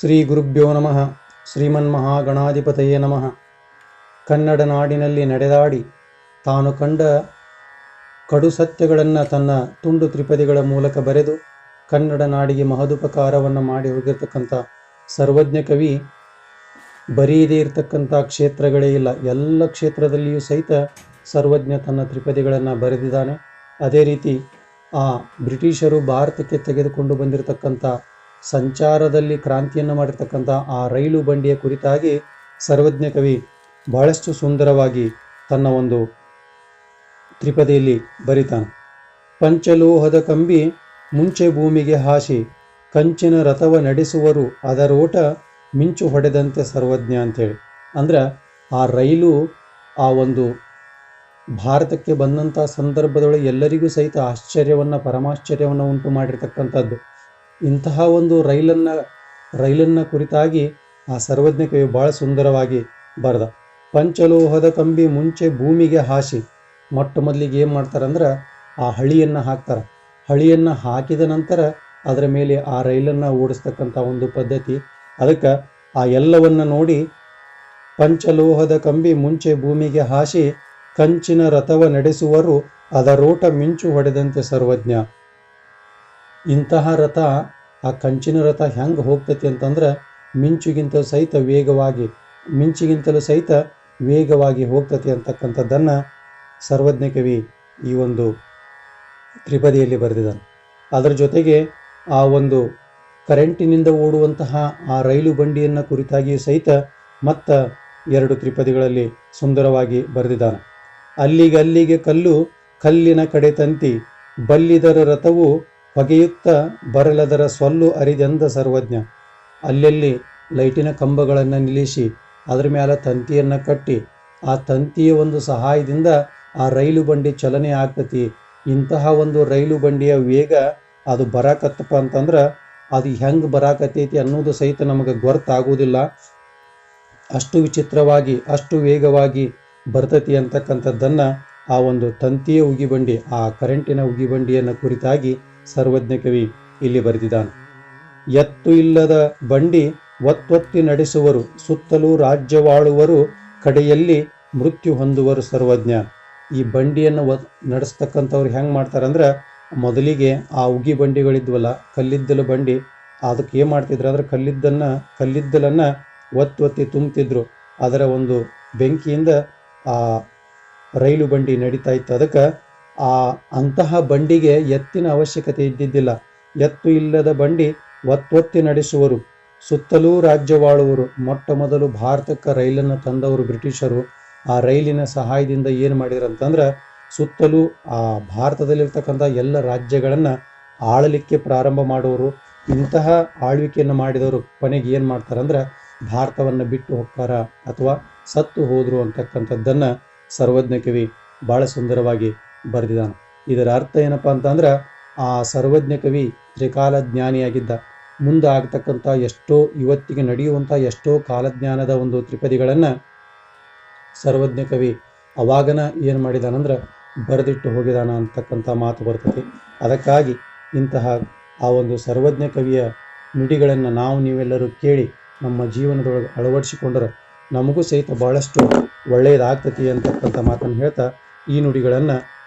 ಶ್ರೀ ಗುರುಭ್ಯೋ ನಮಃ. ಶ್ರೀಮನ್ಮಹಾಗಣಾಧಿಪತಯೇ ನಮಃ. ಕನ್ನಡ ನಾಡಿನಲ್ಲಿ ನಡೆದಾಡಿ ತಾನು ಕಂಡ ಕಡು ಸತ್ಯಗಳನ್ನು ತನ್ನ ತುಂಡು ತ್ರಿಪದಿಗಳ ಮೂಲಕ ಬರೆದು ಕನ್ನಡ ನಾಡಿಗೆ ಮಹದುಪಕಾರವನ್ನು ಮಾಡಿ ಹೋಗಿರ್ತಕ್ಕಂಥ ಸರ್ವಜ್ಞ ಕವಿ ಬರೀದೇ ಇರತಕ್ಕಂಥ ಕ್ಷೇತ್ರಗಳೇ ಇಲ್ಲ. ಎಲ್ಲ ಕ್ಷೇತ್ರದಲ್ಲಿಯೂ ಸಹಿತ ಸರ್ವಜ್ಞ ತನ್ನ ತ್ರಿಪದಿಗಳನ್ನು ಬರೆದಿದ್ದಾನೆ. ಅದೇ ರೀತಿ ಆ ಬ್ರಿಟಿಷರು ಭಾರತಕ್ಕೆ ತೆಗೆದುಕೊಂಡು ಬಂದಿರತಕ್ಕಂಥ ಸಂಚಾರದಲ್ಲಿ ಕ್ರಾಂತಿಯನ್ನು ಮಾಡಿರ್ತಕ್ಕಂಥ ಆ ರೈಲು ಬಂಡಿಯ ಕುರಿತಾಗಿ ಸರ್ವಜ್ಞ ಕವಿ ಬಹಳಷ್ಟು ಸುಂದರವಾಗಿ ತನ್ನ ಒಂದು ತ್ರಿಪದಿಯಲ್ಲಿ ಬರೀತಾನೆ. ಪಂಚಲೋಹದ ಕಂಬಿ ಮುಂಚೆ ಭೂಮಿಗೆ ಹಾಸಿ ಕಂಚಿನ ರಥವ ನಡೆಸುವರು ಅದರೋಟ ಮಿಂಚು ಹೊಡೆದಂತೆ ಸರ್ವಜ್ಞ ಅಂತೇಳಿ. ಅಂದ್ರೆ ಆ ರೈಲು ಆ ಒಂದು ಭಾರತಕ್ಕೆ ಬಂದಂಥ ಸಂದರ್ಭದೊಳಗೆ ಎಲ್ಲರಿಗೂ ಸಹಿತ ಆಶ್ಚರ್ಯವನ್ನು, ಪರಮಾಶ್ಚರ್ಯವನ್ನು ಉಂಟು ಮಾಡಿರ್ತಕ್ಕಂಥದ್ದು. ಇಂತಹ ಒಂದು ರೈಲನ್ನು ರೈಲನ್ನು ಕುರಿತಾಗಿ ಆ ಸರ್ವಜ್ಞ ಕವಿ ಭಾಳ ಸುಂದರವಾಗಿ ಬರೆದ. ಪಂಚಲೋಹದ ಕಂಬಿ ಮುಂಚೆ ಭೂಮಿಗೆ ಹಾಸಿ, ಮೊಟ್ಟ ಮೊದಲಿಗೆ ಏನು ಮಾಡ್ತಾರಂದ್ರೆ ಆ ಹಳಿಯನ್ನು ಹಾಕ್ತಾರೆ. ಹಳಿಯನ್ನು ಹಾಕಿದ ನಂತರ ಅದರ ಮೇಲೆ ಆ ರೈಲನ್ನು ಓಡಿಸ್ತಕ್ಕಂಥ ಒಂದು ಪದ್ಧತಿ. ಅದಕ್ಕೆ ಆ ಎಲ್ಲವನ್ನು ನೋಡಿ ಪಂಚಲೋಹದ ಕಂಬಿ ಮುಂಚೆ ಭೂಮಿಗೆ ಹಾಸಿ, ಕಂಚಿನ ರಥವ ನಡೆಸುವರು ಅದರೋಟ ಮಿಂಚು ಹೊಡೆದಂತೆ ಸರ್ವಜ್ಞ. ಇಂತಹ ರಥ ಆ ಕಂಚಿನ ರಥ ಹೆಂಗೆ ಹೋಗ್ತೈತಿ ಅಂತಂದ್ರೆ ಮಿಂಚುಗಿಂತ ಸಹಿತ ವೇಗವಾಗಿ, ಮಿಂಚಿಗಿಂತಲೂ ಸಹಿತ ವೇಗವಾಗಿ ಹೋಗ್ತತಿ ಅಂತಕ್ಕಂಥದ್ದನ್ನು ಸರ್ವಜ್ಞ ಕವಿ ಈ ಒಂದು ತ್ರಿಪದಿಯಲ್ಲಿ ಬರೆದಿದ್ದಾನೆ. ಅದರ ಜೊತೆಗೆ ಆ ಒಂದು ಕರೆಂಟಿನಿಂದ ಓಡುವಂತಹ ಆ ರೈಲು ಬಂಡಿಯನ್ನು ಕುರಿತಾಗಿಯೂ ಸಹಿತ ಮತ್ತ ಎರಡು ತ್ರಿಪದಿಗಳಲ್ಲಿ ಸುಂದರವಾಗಿ ಬರೆದಿದ್ದಾನೆ. ಅಲ್ಲಿಗೆ ಅಲ್ಲಿಗೆ ಕಲ್ಲು ಕಲ್ಲಿನ ಕಡೆ ತಂತಿ, ಬಲ್ಲಿದರ ರಥವು ಹೊಗೆಯುತ್ತ ಬರಲದರ ಸೊಲ್ಲು ಅರಿದೆಂದ ಸರ್ವಜ್ಞ. ಅಲ್ಲೆಲ್ಲಿ ಲೈಟಿನ ಕಂಬಗಳನ್ನು ನಿಲ್ಲಿಸಿ ಅದರ ಮೇಲೆ ತಂತಿಯನ್ನು ಕಟ್ಟಿ ಆ ತಂತಿಯ ಒಂದು ಸಹಾಯದಿಂದ ಆ ರೈಲು ಬಂಡಿ ಚಲನೆ ಆಗ್ತತಿ. ಇಂತಹ ಒಂದು ರೈಲು ಬಂಡಿಯ ವೇಗ ಅದು ಬರಾಕತ್ತಪ್ಪ ಅಂತಂದ್ರೆ ಅದು ಹೆಂಗೆ ಬರಾಕತ್ತೈತಿ ಅನ್ನೋದು ಸಹಿತ ನಮಗೆ ಗೊರ್ತಾಗುವುದಿಲ್ಲ ಅಷ್ಟು ವಿಚಿತ್ರವಾಗಿ, ಅಷ್ಟು ವೇಗವಾಗಿ ಬರ್ತತಿ ಅಂತಕ್ಕಂಥದ್ದನ್ನು ಆ ಒಂದು ತಂತಿಯ ಉಗಿಬಂಡಿ ಆ ಕರೆಂಟಿನ ಉಗಿಬಂಡಿಯನ್ನು ಕುರಿತಾಗಿ ಸರ್ವಜ್ಞ ಕವಿ ಇಲ್ಲಿ ಬರೆದಿದ್ದಾನೆ. ಎತ್ತು ಇಲ್ಲದ ಬಂಡಿ ಒತ್ತೊತ್ತಿ ನಡೆಸುವರು, ಸುತ್ತಲೂ ರಾಜ್ಯವಾಳುವರು, ಕಡೆಯಲ್ಲಿ ಮೃತ್ಯು ಹೊಂದುವರು ಸರ್ವಜ್ಞ. ಈ ಬಂಡಿಯನ್ನು ನಡೆಸ್ತಕ್ಕಂಥವ್ರು ಹೆಂಗೆ ಮಾಡ್ತಾರಂದ್ರೆ, ಮೊದಲಿಗೆ ಆ ಉಗಿ ಬಂಡಿಗಳಿದ್ವಲ್ಲ, ಕಲ್ಲಿದ್ದಲು ಬಂಡಿ, ಅದಕ್ಕೆ ಏನು ಮಾಡ್ತಿದ್ರು ಅಂದ್ರೆ ಕಲ್ಲಿದ್ದನ್ನು, ಕಲ್ಲಿದ್ದಲನ್ನು ಒತ್ತೊತ್ತಿ ತುಂಬ್ತಿದ್ರು. ಅದರ ಒಂದು ಬೆಂಕಿಯಿಂದ ಆ ರೈಲು ಬಂಡಿ ನಡೀತಾ ಇತ್ತು. ಅದಕ್ಕೆ ಆ ಅಂತಹ ಬಂಡಿಗೆ ಎತ್ತಿನ ಅವಶ್ಯಕತೆ ಇದ್ದಿದ್ದಿಲ್ಲ. ಎತ್ತು ಇಲ್ಲದ ಬಂಡಿ ಒತ್ತೊತ್ತಿ ನಡೆಸುವರು. ಸುತ್ತಲೂ ರಾಜ್ಯವಾಳುವರು ಮೊಟ್ಟ ಮೊದಲು ಭಾರತಕ್ಕೆ ರೈಲನ್ನು ತಂದವರು ಬ್ರಿಟಿಷರು. ಆ ರೈಲಿನ ಸಹಾಯದಿಂದ ಏನು ಮಾಡಿದ್ರು ಅಂತಂದ್ರೆ ಸುತ್ತಲೂ ಆ ಭಾರತದಲ್ಲಿರ್ತಕ್ಕಂಥ ಎಲ್ಲ ರಾಜ್ಯಗಳನ್ನು ಆಳಲಿಕ್ಕೆ ಪ್ರಾರಂಭ ಮಾಡುವರು ಇಂತಹ ಆಳ್ವಿಕೆಯನ್ನು ಮಾಡಿದವರು ಕೊನೆಗೆ ಏನು ಮಾಡ್ತಾರಂದ್ರೆ, ಭಾರತವನ್ನು ಬಿಟ್ಟು ಹೋಗ್ತಾರ ಅಥವಾ ಸತ್ತು ಹೋದರು ಅಂತಕ್ಕಂಥದ್ದನ್ನು ಸರ್ವಜ್ಞ ಕವಿ ಭಾಳ ಸುಂದರವಾಗಿ ಬರೆದಿದ್ದಾನೆ. ಇದರ ಅರ್ಥ ಏನಪ್ಪ ಅಂತಂದ್ರೆ ಆ ಸರ್ವಜ್ಞ ಕವಿ ತ್ರಿಕಾಲ ಜ್ಞಾನಿಯಾಗಿದ್ದ. ಮುಂದೆ ಆಗ್ತಕ್ಕಂಥ ಎಷ್ಟೋ ಇವತ್ತಿಗೆ ನಡೆಯುವಂಥ ಎಷ್ಟೋ ಕಾಲಜ್ಞಾನದ ಒಂದು ತ್ರಿಪದಿಗಳನ್ನು ಸರ್ವಜ್ಞ ಕವಿ ಅವಾಗನ ಏನು ಮಾಡಿದಾನಂದ್ರೆ ಬರೆದಿಟ್ಟು ಹೋಗಿದಾನ ಅಂತಕ್ಕಂಥ ಮಾತು ಬರ್ತದೆ. ಅದಕ್ಕಾಗಿ ಇಂತಹ ಆ ಒಂದು ಸರ್ವಜ್ಞ ಕವಿಯ ನುಡಿಗಳನ್ನು ನಾವು ನೀವೆಲ್ಲರೂ ಕೇಳಿ ನಮ್ಮ ಜೀವನದೊಳಗೆ ಅಳವಡಿಸಿಕೊಂಡ್ರೆ ನಮಗೂ ಸಹಿತ ಭಾಳಷ್ಟು ಒಳ್ಳೆಯದಾಗ್ತತಿ ಅಂತಕ್ಕಂಥ ಮಾತನ್ನು ಹೇಳ್ತಾ ಈ ನುಡಿಗಳನ್ನು